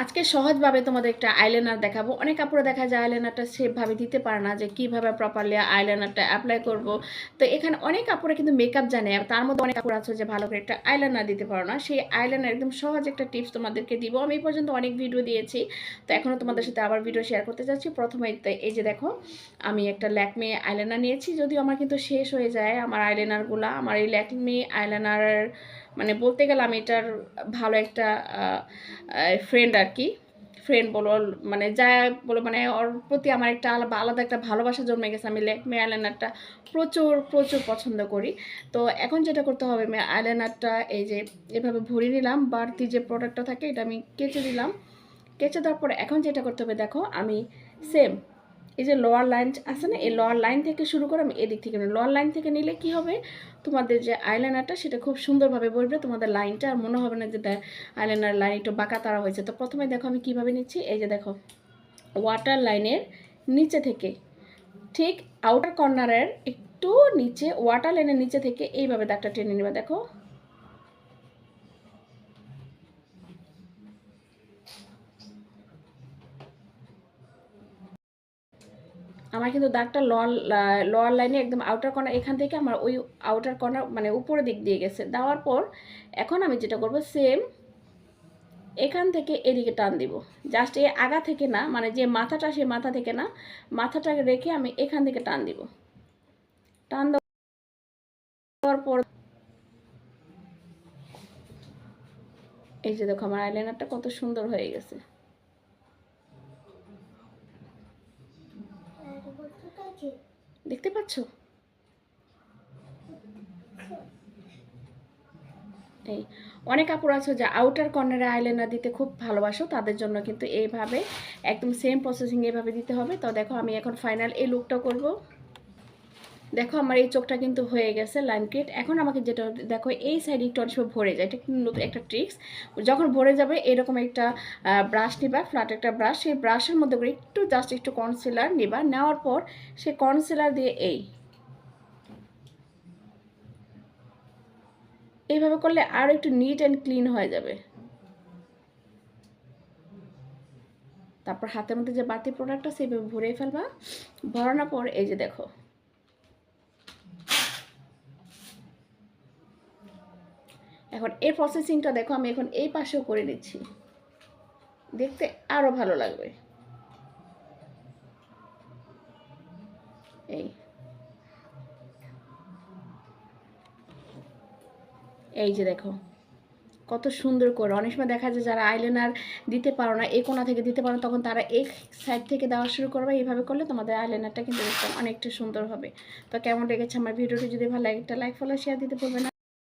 আজকে সহজভাবে তোমাদের একটা আইলাইনার দেখাবো। অনেক কাপড়ে দেখা যায় আইলাইনারটা সেভাবে দিতে পারে না যে কীভাবে প্রপারলি আইলাইনারটা অ্যাপ্লাই করব। তো এখানে অনেক কাপড়ে কিন্তু মেকআপ জানে তার মধ্যে অনেক কাপড় আছে যে ভালো করে একটা আইলাইনার দিতে পারো না। সেই আইলাইনার একদম সহজ একটা টিপস তোমাদেরকে দিব। আমি এই পর্যন্ত অনেক ভিডিও দিয়েছি। তো এখনও তোমাদের সাথে আবার ভিডিও শেয়ার করতে চাচ্ছি প্রথমে এই যে দেখো, আমি একটা ল্যাকমে আইলাইনার নিয়েছি। যদিও আমার কিন্তু শেষ হয়ে যায় আমার আইলাইনারগুলো আমার এই ল্যাকমে আইলাইনার মানে বলতে গেলে আমি এটার ভালো একটা ফ্রেন্ড আর কি। ফ্রেন্ড বলো মানে যা বলো মানে ওর প্রতি আমার একটা আলাদা আলাদা একটা ভালোবাসা জন্মে গেছে। আমি ল্যাকমে আইলাইনারটা প্রচুর প্রচুর পছন্দ করি। তো এখন যেটা করতে হবে, আমি আইলাইনারটা এই যে এভাবে ভরিয়ে নিলাম, বাড়তি যে প্রোডাক্টটা থাকে, এটা আমি কেচে দিলাম। কেচে দেওয়ার পর এখন যেটা করতে হবে, দেখো, আমি সেম এই যে লোয়ার লাইন আছে না, এই লোয়ার লাইন থেকে শুরু করে আমি এদিক থেকে লোয়ার লাইন থেকে নিলে কি হবে? তোমাদের যে আইলাইনারটা সেটা খুব সুন্দরভাবে বসবে। তোমাদের লাইনটা আর মনে হবে না যে আইলাইনার লাইন একটু বাঁকা তারা হয়েছে। তো প্রথমে দেখো আমি কীভাবে নিচ্ছি। এই যে দেখো ওয়াটার লাইনের নিচে থেকে, ঠিক আউটার কর্নারের একটু নিচে ওয়াটার লাইনের নিচে থেকে এইভাবে দাগটা টেনে নেবে। দেখো আমার কিন্তু দাগটা লোয়ার লোয়ার লাইনে একদম আউটার কর্নার এখান থেকে আমার ওই আউটার কর্নার মানে উপরের দিক দিয়ে গেছে। দেওয়ার পর এখন আমি যেটা করব সেম এখান থেকে এদিকে টান দিব। জাস্ট এই আগা থেকে না মানে যে মাথাটা, সে মাথা থেকে না মাথাটাকে রেখে আমি এখান থেকে টান দিব। টান দেওয়ার পর এই যে দেখো, আমার আইলাইনারটা কত সুন্দর হয়ে গেছে। দেখতে পাচ্ছ? এই, অনেক কাপড় আছে যা আউটার কর্নারে আইলাইনার দিতে খুব ভালোবাসো, তাদের জন্য কিন্তু এইভাবে একদম সেম প্রসেসিং এভাবে দিতে হবে। তো দেখো আমি এখন ফাইনাল এই লুকটা করব। দেখো আমার এই চোখটা কিন্তু হয়ে গেছে লাইন ক্রিয়েট এখন আমাকে যেটা দেখো, এই সাইডে একটু অনেক সময় ভরে যায়। এটা কিন্তু নতুন একটা ট্রিক্স যখন ভরে যাবে, এরকম একটা ব্রাশ নিবা ফ্ল্যাট একটা ব্রাশ সেই ব্রাশের মধ্যে করে একটু জাস্ট একটু কনসিলার নিবা। নেওয়ার পর সেই কনসিলার দিয়ে এই। এইভাবে করলে আরও একটু নিট অ্যান্ড ক্লিন হয়ে যাবে। তারপর হাতের মধ্যে যে বাড়তি প্রোডাক্টটা সেইভাবে ভরে ফেলবা। ভরানোর পর এই যে দেখো। এখন এই প্রসেসিংটা দেখো, আমি এখন এই পাশেও করে নিচ্ছি। দেখতে আরও ভালো লাগবে। এই। এই যে দেখো, কত সুন্দর করে। অনেক সময় দেখা যায় যারা আইলাইনার দিতে পারো না, এই কোনা থেকে দিতে পারো না, তখন তারা এই সাইড থেকে দেওয়া শুরু করবে। এইভাবে করলে তোমাদের আইলাইনারটা কিন্তু অনেকটা সুন্দর হবে। তো কেমন লেগেছে আমার ভিডিওটি? যদি ভালো লাগে একটা লাইক ফলো শেয়ার দিতে পারবে না।